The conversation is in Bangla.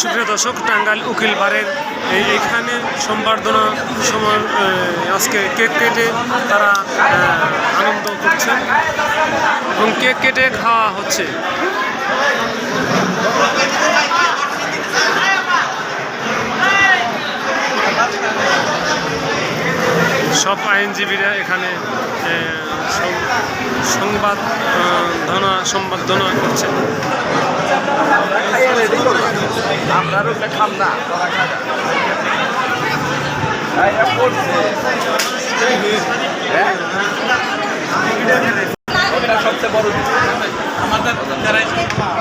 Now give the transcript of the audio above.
সুপ্রিয় দর্শক, টাঙ্গাইল উকিল বারের এই এখানে সম্বর্ধনা সময় আজকে কেক কেটে তারা আনন্দ করছেন। এবং কেক কেটে খাওয়া হচ্ছে। সব আইনজীবীরা এখানে সংবাদ ধনা সম্বর্ধনা আপনার ওটা বড় আমাদের সবচেয়ে বড়